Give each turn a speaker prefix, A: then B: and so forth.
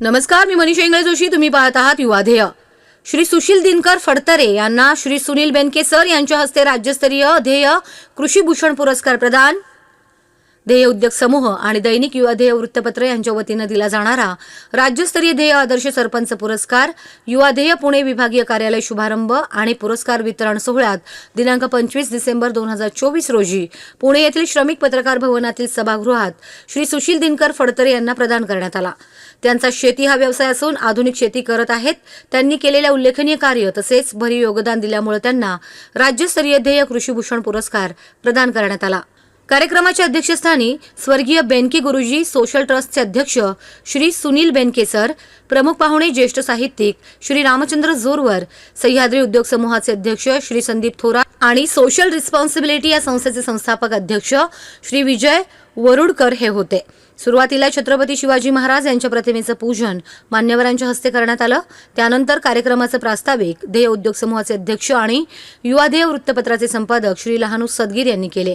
A: नमस्कार मी मनीषा इंगळे जोशी. तुम्ही पाहत आहात युवाधेय श्री सुशील दिनकर फडतरे यांना श्री सुनील बेनके सर यांच्या हस्ते राज्यस्तरीय ध्येय कृषी भूषण पुरस्कार प्रदान. ध्येय उद्योग समूह आणि दैनिक युवा ध्येय वृत्तपत्र यांच्या वतीनं दिला जाणारा राज्यस्तरीय ध्येय आदर्श सरपंच पुरस्कार युवा ध्येय पुणे विभागीय कार्यालय शुभारंभ आणि पुरस्कार वितरण सोहळ्यात दिनांक पंचवीस डिसेंबर दोन हजार चोवीस रोजी पुणे येथील श्रमिक पत्रकार भवनातील सभागृहात श्री सुशील दिनकर फडतरे यांना प्रदान करण्यात आला. त्यांचा शेती हा व्यवसाय असून आधुनिक शेती करत आहेत. त्यांनी केलेल्या उल्लेखनीय कार्य तसेच भरीव योगदान दिल्यामुळे त्यांना राज्यस्तरीय ध्येय कृषीभूषण पुरस्कार प्रदान करण्यात आला. कार्यक्रमाच्या अध्यक्षस्थानी स्वर्गीय बेनके गुरुजी सोशल ट्रस्टचे अध्यक्ष श्री सुनील बेनके सर प्रमुख पाहुणे ज्येष्ठ साहित्यिक श्री रामचंद्र जोरवर सह्याद्री उद्योग समूहाचे अध्यक्ष श्री संदीप थोरात आणि सोशल रिस्पॉन्सिबिलिटी या संस्थेचे संस्थापक अध्यक्ष श्री विजय वरुडकर हे होते. सुरुवातीला छत्रपती शिवाजी महाराज यांच्या प्रतिमेचं पूजन मान्यवरांच्या हस्ते करण्यात आलं. त्यानंतर कार्यक्रमाचं प्रास्ताविक ध्येय उद्योग समूहाचे अध्यक्ष आणि युवा वृत्तपत्राचे संपादक श्री लहानू सदगीर यांनी केले.